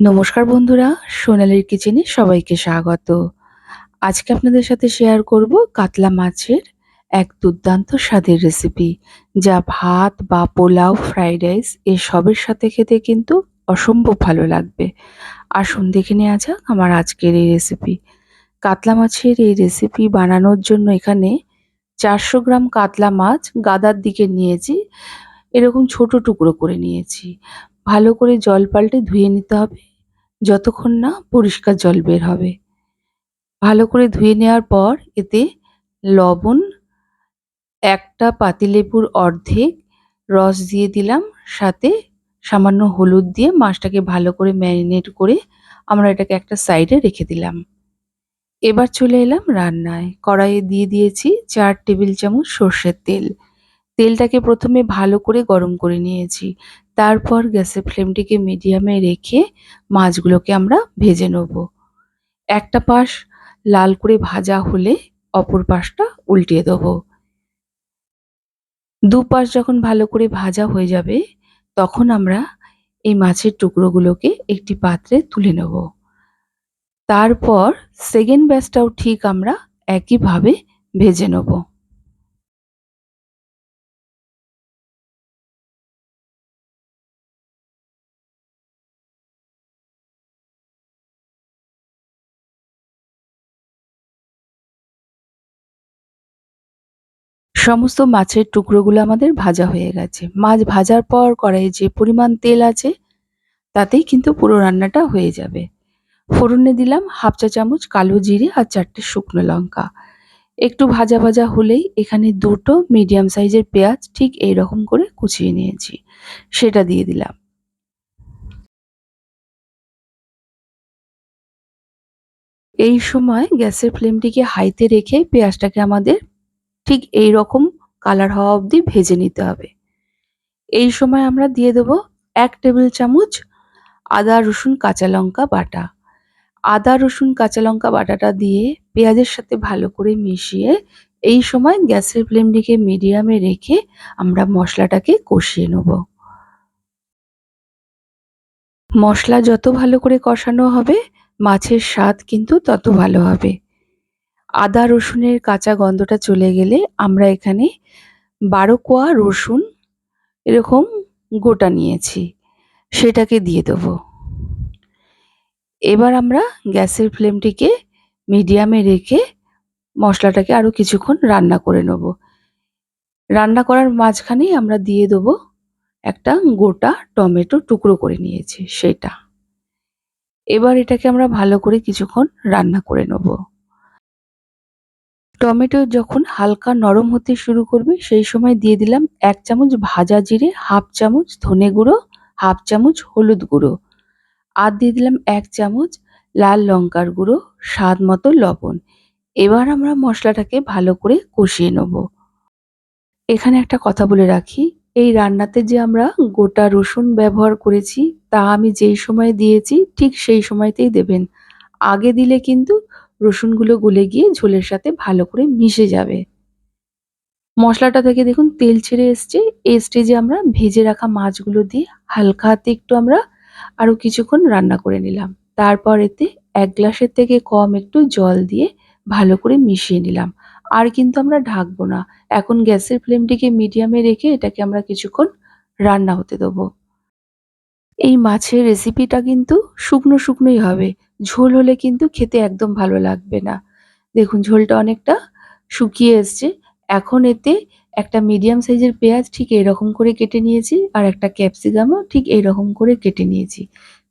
নমস্কার বন্ধুরা, সোনালির কিচেনে সবাইকে স্বাগত। আজকে আপনাদের সাথে শেয়ার করব কাতলা মাছের এক দুর্দান্ত স্বাদের রেসিপি যা ভাত বা পোলাও ফ্রাইড রাইস এসবের সাথে খেতে কিন্তু অসম্ভব ভালো লাগবে। আসুন দেখে নেওয়া যাক আমার আজকের এই রেসিপি কাতলা মাছের এই রেসিপি বানানোর জন্য এখানে চারশো গ্রাম কাতলা মাছ গাদার দিকে নিয়েছি, এরকম ছোট টুকরো করে নিয়েছি। ভালো করে জল পাল্টে ধুয়ে নিতে হবে। যতক্ষণ না পরিষ্কার জল বের হবে। ভালো করে ধুয়ে নেওয়ার পর এতে লবণ, একটা পাতিলেবুর অর্ধেক রস দিয়ে দিলাম। সাথে সামান্য হলুদ দিয়ে মাছটাকে ভালো করে ম্যারিনেট করে আমরা এটাকে একটা সাইডে রেখে দিলাম। এবার চলে এলাম রান্নায়। কড়াইয়ে দিয়ে দিয়েছি চার টেবিল চামচ সর্ষের তেল। তেলটাকে প্রথমে ভালো করে গরম করে নিয়েছি। তারপর গ্যাসের ফ্লেমটিকে মিডিয়ামে রেখে মাছগুলোকে আমরা ভেজে নেব। একটা পাশ লাল করে ভাজা হলে অপর পাশটা উল্টিয়ে দেবো। দু পাশ যখন ভালো করে ভাজা হয়ে যাবে, তখন আমরা এই মাছের টুকরোগুলোকে একটি পাত্রে তুলে নেব। তারপর সেকেন্ড ব্যাচটাও ঠিক আমরা একইভাবে ভেজে নেব। সমস্ত মাছের টুকরোগুলো আমাদের ভাজা হয়ে গেছে। মাছ ভাজার পর কড়াইয়ে যে পরিমাণ তেল আছে, তাতেই কিন্তু পুরো রান্নাটা হয়ে যাবে। ফোড়নে দিলাম হাফ চা চামচ কালো জিরে আর চারটে শুকনো লঙ্কা। একটু ভাজা ভাজা হলেই এখানে দুটো মিডিয়াম সাইজের পেঁয়াজ ঠিক এই রকম করে কুচিয়ে নিয়েছি। সেটা দিয়ে দিলাম। এই সময় গ্যাসের ফ্লেমটিকে হাইতে রেখে পেঁয়াজটাকে আমাদের ঠিক এই রকম কালার হওয়া অবধি ভেজে নিতে হবে। এই সময় আমরা দিয়ে দেবো এক টেবিল চামচ আদা, রসুন, কাঁচা লঙ্কা বাটা। আদা, রসুন, কাঁচা লঙ্কা বাটাটা দিয়ে পেঁয়াজের সাথে ভালো করে মিশিয়ে এই সময় গ্যাসের ফ্লেমটিকে মিডিয়ামে রেখে আমরা মশলাটাকে কষিয়ে নেব। মশলা যত ভালো করে কষানো হবে, মাছের স্বাদ কিন্তু তত ভালো হবে। আদা রসুনের কাঁচা গন্ধটা চলে গেলে আমরা এখানে বারো কোয়া রসুন এরকম গোটা নিয়েছি, সেটাকে দিয়ে দেবো। এবার আমরা গ্যাসের ফ্লেমটিকে মিডিয়ামে রেখে মশলাটাকে আরও কিছুক্ষণ রান্না করে নেব। রান্না করার মাঝখানেই আমরা দিয়ে দেবো একটা গোটা টমেটো টুকরো করে নিয়েছি, সেটা। এবার এটাকে আমরা ভালো করে কিছুক্ষণ রান্না করে নেব। টমেটো যখন হালকা নরম হতে শুরু করবে, সেই সময় দিয়ে দিলাম এক চামচ ভাজা জিরে, হাফ চামচ ধনে গুঁড়ো, হাফ চামচ হলুদ গুঁড়ো আর দিয়ে দিলাম এক চামচ লাল লঙ্কার গুঁড়ো, স্বাদ মতো লবণ। এবার আমরা মশলাটাকে ভালো করে কষিয়ে নেব। এখানে একটা কথা বলে রাখি, এই রান্নাতে যে আমরা গোটা রসুন ব্যবহার করেছি, তা আমি যেই সময় দিয়েছি, ঠিক সেই সময়তেই দেবেন। আগে দিলে কিন্তু রসুনগুলো গলে গিয়ে ঝোলের সাথে ভালো করে মিশে যাবে। মশলাটা থেকে দেখুন তেল ছেড়ে এসছে। এই স্টেজে আমরা ভেজে রাখা মাছগুলো দিয়ে হালকা হাতে একটু আমরা আরও কিছুক্ষণ রান্না করে নিলাম। তারপর এতে এক গ্লাসের থেকে কম একটু জল দিয়ে ভালো করে মিশিয়ে নিলাম। আর কিন্তু আমরা ঢাকবো না। এখন গ্যাসের ফ্লেমটিকে মিডিয়ামে রেখে এটাকে আমরা কিছুক্ষণ রান্না হতে দেবো। এই মাছের রেসিপিটা কিন্তু শুকনো শুকনোই হবে। ঝোল হলে কিন্তু খেতে একদম ভালো লাগবে না। দেখুন, ঝোলটা অনেকটা শুকিয়ে এসছে। এখন এতে একটা মিডিয়াম সাইজের পেঁয়াজ ঠিক এরকম করে কেটে নিয়েছি আর একটা ক্যাপসিকামও ঠিক এইরকম করে কেটে নিয়েছি।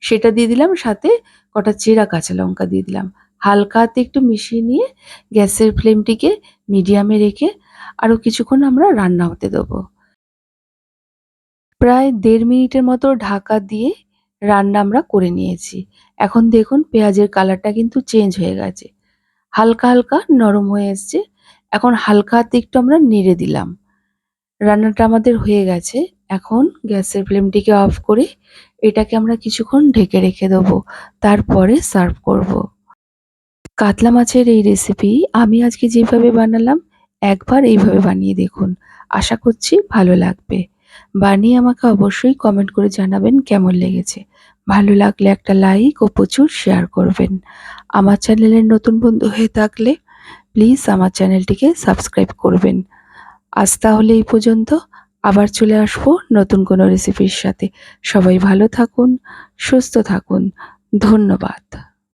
সেটা দিয়ে দিলাম, সাথে কটা চেরা কাঁচা লঙ্কা দিয়ে দিলাম। হালকা হাতে একটু মিশিয়ে নিয়ে গ্যাসের ফ্লেমটিকে মিডিয়ামে রেখে আরও কিছুক্ষণ আমরা রান্না হতে দেবো। প্রায় দেড় মিনিটের মতো ঢাকা দিয়ে রান্না আমরা করে নিয়েছি। এখন দেখুন পেঁয়াজের কালারটা কিন্তু চেঞ্জ হয়ে গেছে। হালকা হালকা নরম হয়ে এসছে। এখন হালকা হাতে একটু আমরা নেড়ে দিলাম। রান্নাটা আমাদের হয়ে গেছে। এখন গ্যাসের ফ্লেমটিকে অফ করে এটাকে আমরা কিছুক্ষণ ঢেকে রেখে দেবো। তারপরে সার্ভ করব। কাতলা মাছের এই রেসিপি আমি আজকে যেভাবে বানালাম, একবার এইভাবে বানিয়ে দেখুন। আশা করছি ভালো লাগবে। বানিয়ে আমাকে অবশ্যই কমেন্ট করে জানাবেন কেমন লেগেছে। ভালো লাগলে একটা লাইক ও প্রচুর শেয়ার করবেন। আমার চ্যানেলের নতুন বন্ধু হয়ে থাকলে প্লিজ আমার চ্যানেলটিকে সাবস্ক্রাইব করবেন। আজ তাহলে এই পর্যন্ত, আবার চলে আসব নতুন কোনো রেসিপির সাথে। সবাই ভালো থাকুন, সুস্থ থাকুন। ধন্যবাদ।